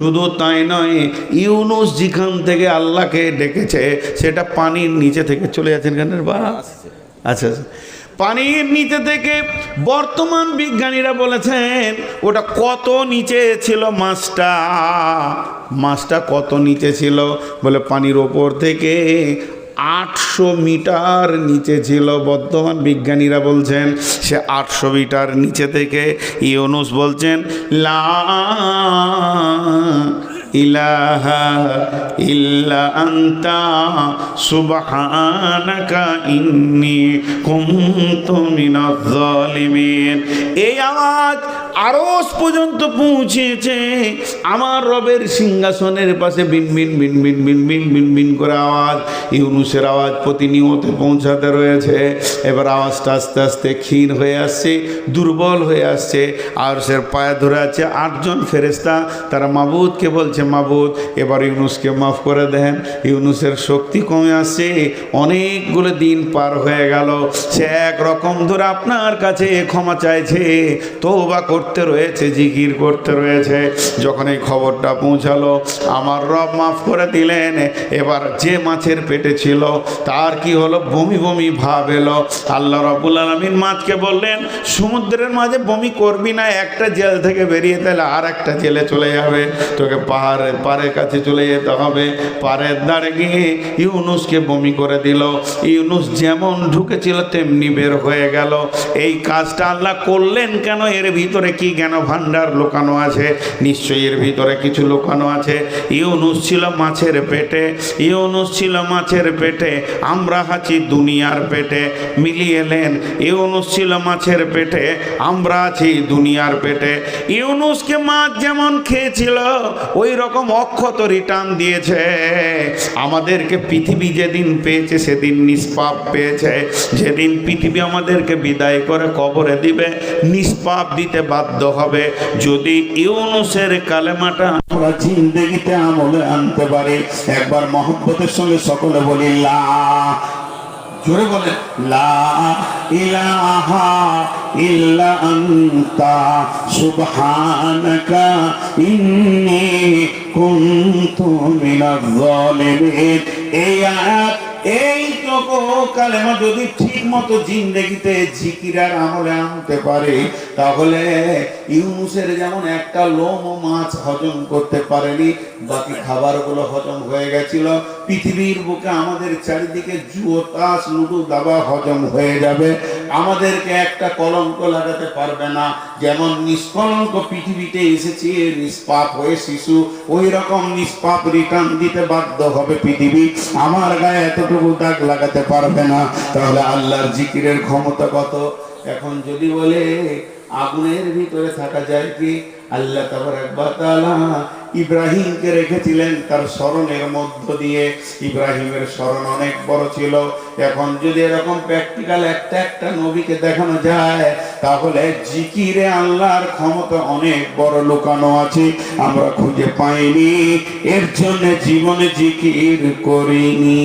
শুধু তাই নয়, ইউনুস যেখান থেকে আল্লাহকে ডেকেছে, সেটা পানির নিচে থেকে চলে যাচ্ছেন কেন বা আচ্ছা আচ্ছা। পানির নিচে থেকে বর্তমান বিজ্ঞানীরা বলেছেন, ওটা কত নিচে ছিল মাছটা? মাছটা কত নিচে ছিল? বলে পানির ওপর থেকে আটশো মিটার নিচে ছিল, বর্তমান বিজ্ঞানীরা বলছেন, সে আটশো মিটার নিচে থেকে ইউনুস বলছেন, লা ইলাহা ইল্লা আন্তা সুবহানাকা ইন্নি কুনতু মিনাজ জালিমিন এই আওয়াজ আরস পর্যন্ত পৌঁছেছে। আমার রবের সিংহাসনের পাশে বিনবিন বিনবিন বিনবিন বিনবিন করে আওয়াজ, ইউনুসের আওয়াজ প্রতিনিয়ত পৌঁছাতে রয়েছে। এবার আওয়াজটা আস্তে আস্তে ক্ষীণ হয়ে আসছে, দুর্বল হয়ে আসছে। আরসের পায়ে ধরে আছে আটজন ফেরেস্তা তারা মাবুদকে বলছে, মাবুদ, এবার ইউনুসকে মাফ করে দেন। ইউনুসের শক্তি কমে আসছে, অনেকগুলো দিন পার হয়ে গেল। সে একরকম ধরে আপনার কাছে ক্ষমা চাইছে। তো বা রয়েছে, জিকির করতে রয়েছে। যখন এই খবরটা পৌঁছালো, আমার রব মাফ করে দিলেন। এবার যে মাছের পেটে ছিল, তার কি হলো? বমি বমি ভাব এলো। আল্লাহ রবুল আলমিন মাছকে বললেন, সমুদ্রের মাঝে বমি করবি না, একটা জেল থেকে বেরিয়ে তাহলে আর একটা জেলে চলে যাবে। তোকে পাহাড়ের পাড়ের কাছে চলে যেতে হবে। পাড়ের দাঁড়ে গিয়ে ইউনুসকে বমি করে দিল। ইউনুস যেমন ঢুকেছিল, তেমনি বের হয়ে গেল। এই কাজটা আল্লাহ করলেন কেন? এর ভিতরে কি জ্ঞান ভাণ্ডার লুকানো আছে? নিশ্চয়ই এর ভিতরে কিছু লুকানো আছে। ইউনুস ছিল মাছের পেটে। ইউনুস ছিল মাছের পেটে। আমরা আছি দুনিয়ার পেটে। মিলিয়ে এলেন ইউনুস ছিল মাছের পেটে। আমরা আছি দুনিয়ার পেটে। ইউনুসকে মাছ যেমন খেয়েছিল ওই রকম অক্ষত রিটার্ন দিয়েছে। আমাদেরকে পৃথিবী যেদিন পেয়েছে, সেদিন নিষ্পাপ পেয়েছে। যেদিন পৃথিবী আমাদেরকে বিদায় করে কবরে দিবে, নিষ্পাপ দিতে বাধ্য হবে। যদি ইউনুসের কালেমাটা আমরা জিন্দগিতে আমলে আনতে পারি, একবার মহব্বতের সঙ্গে সকলে বলি, লা, জোরে বলে লা ইলাহা ইল্লা আনতা সুবহানাকা ইন্নী কুনতু মিনাজ জালিমিন এই আয়াত, এই কালেমা যদি ঠিক মতো জিন্দেগিতে জিকিরার আমলে আনতে পারে, তাহলে ইউনুসের যেমন একটা লোম মাছ হজম করতে পারেনি, বাকি খাবারগুলো হজম হয়ে গেছিল, পৃথিবীর বুকে আমাদের চারিদিকে জুয়ো তাস, লুডু, দাবা হজম হয়ে যাবে। আমাদেরকে একটা কলঙ্ক লাগাতে পারবে না। যেমন নিষ্কলঙ্ক পৃথিবীতে এসেছে, নিষ্পাপ হয়ে শিশু, ওই রকম নিষ্পাপ রিটার্ন দিতে বাধ্য হবে পৃথিবী। আমার গায়ে এতটুকু দাগ লাগাতে পারবে না। তাহলে আল্লাহর জিকিরের ক্ষমতা কত? এখন যদি বলে আগুনের ভিতরে থাকা যায় কি? আল্লাহ ইব্রাহিমকে রেখেছিলেন তার স্মরণের মধ্য দিয়ে। ইব্রাহিমের স্মরণ অনেক বড় ছিল। এখন যদি এরকম প্র্যাকটিক্যাল একটা একটা নবীকে দেখানো যায়, তাহলে জিকিরে আল্লাহর ক্ষমতা অনেক বড় লুকানো আছে। আমরা খুঁজে পাইনি, এর জন্য জীবনে জিকির করিনি।